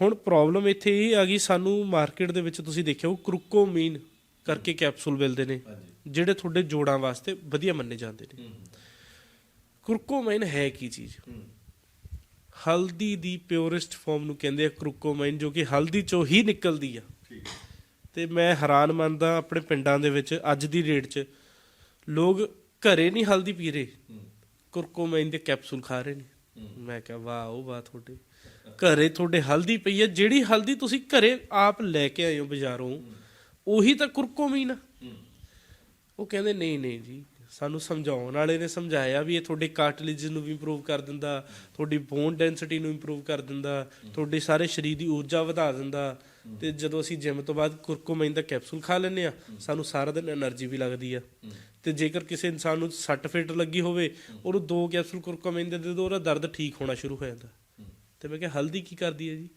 ਹੁਣ ਪ੍ਰੋਬਲਮ ਇੱਥੇ ਇਹ ਆ ਗਈ ਸਾਨੂੰ ਮਾਰਕੀਟ ਦੇ ਵਿੱਚ ਤੁਸੀਂ ਦੇਖਿਆ ਉਹ ਕ੍ਰੂਕੋਮੀਨ ਕਰਕੇ ਕੈਪਸੂਲ ਮਿਲਦੇ ਨੇ ਜਿਹੜੇ ਤੁਹਾਡੇ ਜੋੜਾਂ ਵਾਸਤੇ ਵਧੀਆ ਮੰਨੇ ਜਾਂਦੇ ਨੇ। ਕ੍ਰੂਕੋਮੀਨ ਹੈ। ਕੀ ਚੀਜ਼? ਹਲਦੀ ਦੀ ਪਿਓਰੈਸਟ ਫਾਰਮ ਨੂੰ ਕਹਿੰਦੇ ਆ ਕ੍ਰੂਕੋਮਾਈਨ ਜੋ ਕਿ ਹਲਦੀ ਚੋਂ ਹੀ ਨਿਕਲਦੀ ਆ। ਤੇ ਮੈਂ ਹੈਰਾਨ ਮੰਨਦਾ ਆਪਣੇ ਪਿੰਡਾਂ ਦੇ ਵਿੱਚ ਅੱਜ ਦੀ ਡੇਟ 'ਚ ਲੋਕ ਘਰੇ ਨਹੀਂ ਹਲਦੀ ਪੀ ਰਹੇ। ਕ੍ਰੂਕੋਮਾਈਨ ਦੇ ਕੈਪਸੂਲ ਖਾ ਰਹੇ ਨੇ। ਮੈਂ ਕਿਹਾ, ਵਾਹ, ਉਹ ਵਾਹ ਤੁਹਾਡੇ। ਘਰੇ ਤੁਹਾਡੇ ਹਲਦੀ ਪਈ ਹੈ ਜਿਹੜੀ ਹਲਦੀ ਤੁਸੀਂ ਘਰੇ ਆਪ ਲੈ ਕੇ ਆਏ ਹੋ ਬਾਜ਼ਾਰੋਂ, ਉਹੀ ਤਾਂ ਕੁਰਕੁਮੀਨ ਉਹ ਕਹਿੰਦੇ, ਨਹੀਂ ਨਹੀਂ ਜੀ, ਸਾਨੂੰ ਸਮਝਾਉਣ ਵਾਲੇ ਨੇ ਸਮਝਾਇਆ ਵੀ ਇਹ ਤੁਹਾਡੇ ਕਾਰਟਲੇਜ ਨੂੰ ਵੀ ਇੰਪਰੂਵ ਕਰ ਦਿੰਦਾ, ਤੁਹਾਡੀ ਬੋਨ ਡੈਂਸਿਟੀ ਨੂੰ ਇੰਪਰੂਵ ਕਰ ਦਿੰਦਾ, ਤੁਹਾਡੇ ਸਾਰੇ ਸਰੀਰ ਦੀ ਊਰਜਾ ਵਧਾ ਦਿੰਦਾ। ਤੇ ਜਦੋਂ ਅਸੀਂ ਜਿੰਮ ਤੋਂ ਬਾਅਦ ਕੁਰਕੁਮੈਨ ਦਾ ਕੈਪਸੂਲ ਖਾ ਲੈਂਦੇ ਆ ਸਾਨੂੰ ਸਾਰਾ ਦਿਨ એનર્ਜੀ ਵੀ ਲੱਗਦੀ ਆ। ਤੇ ਜੇਕਰ ਕਿਸੇ ਇਨਸਾਨ ਨੂੰ ਸੱਟ ਫੇਟ ਲੱਗੀ ਹੋਵੇ ਉਹਨੂੰ ਦੋ ਕੈਪਸੂਲ ਕੁਰਕੋਮਾਈਨ ਦੇ ਦੇ ਦੋ ਉਹਦਾ ਦਰਦ ਠੀਕ ਹੋਣਾ ਸ਼ੁਰੂ ਹੋ ਜਾਂਦਾ। ਤੇ ਮੈਂ ਕਿਹਾ ਹਲਦੀ ਕੀ ਕਰਦੀ ਹੈ ਜੀ?